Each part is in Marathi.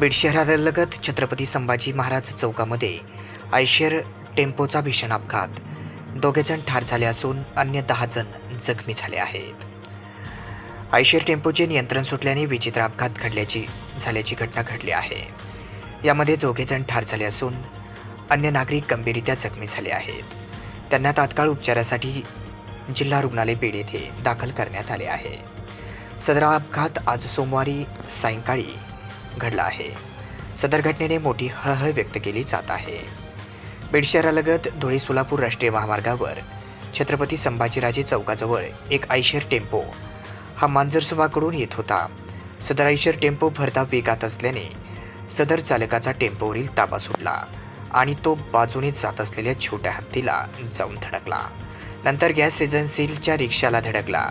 बीड शहरालगत छत्रपती संभाजी महाराज चौकामध्ये आयशेर टेम्पोचा भीषण अपघात. दोघेजण ठार झाले असून अन्य दहा जण जखमी झाले आहेत. आयशेर टेम्पोचे नियंत्रण सुटल्याने विचित्र अपघात घडल्याची झाल्याची घटना घडली आहे. यामध्ये दोघेजण ठार झाले असून अन्य नागरिक गंभीररित्या जखमी झाले आहेत. त्यांना तात्काळ उपचारासाठी जिल्हा रुग्णालय बीड येथे दाखल करण्यात आले आहे. सदर अपघात आज सोमवारी सायंकाळी घडला आहे. सदर घटनेने मोठी हळहळ व्यक्त केली जात आहे. बीड शहरालगत धुळे सोलापूर राष्ट्रीय महामार्गावर छत्रपती संभाजीराजे चौकाजवळ एक आयशर टेम्पो. हा मांजरसुभाकडून येत होता. सदर आयशर टेम्पो भरधाव वेगात असल्याने सदर चालकाचा टेम्पोवरील ताबा सुटला आणि तो बाजूने जात असलेल्या छोट्या हत्तीला जाऊन धडकला. नंतर गॅस एजन्सीच्या रिक्षाला धडकला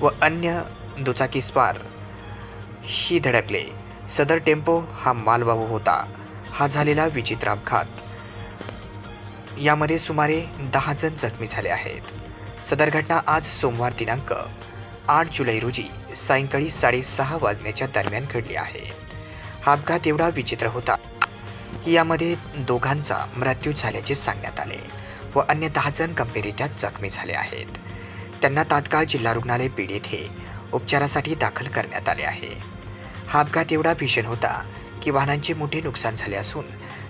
व अन्य दुचाकीस्वार ही धडकले. सदर टेम्पो हा मालवाहू होता. हा झालेला विचित्र अपघात. यामध्ये सुमारे दहा जण जखमी झाले आहेत. सदर घटना आज सोमवार दिनांक आठ जुलै रोजी सायंकाळी साडेसहा वाजण्याच्या दरम्यान घडली आहे. हा अपघात एवढा विचित्र होता की यामध्ये दोघांचा मृत्यू झाल्याचे सांगण्यात आले व अन्य दहा जण गंभीररित्या जखमी झाले आहेत. त्यांना तात्काळ जिल्हा रुग्णालय बीड येथे उपचारासाठी दाखल करण्यात आले आहे. हा अपघात एवढा भीषण होता की वाहनांचे मोठे नुकसान झाले असून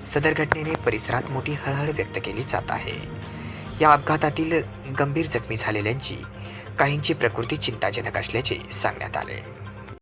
सदर घटनेने परिसरात मोठी हळहळ व्यक्त केली जात आहे. या अपघातातील गंभीर जखमी झालेल्यांची काहींची प्रकृती चिंताजनक असल्याचे सांगण्यात आले.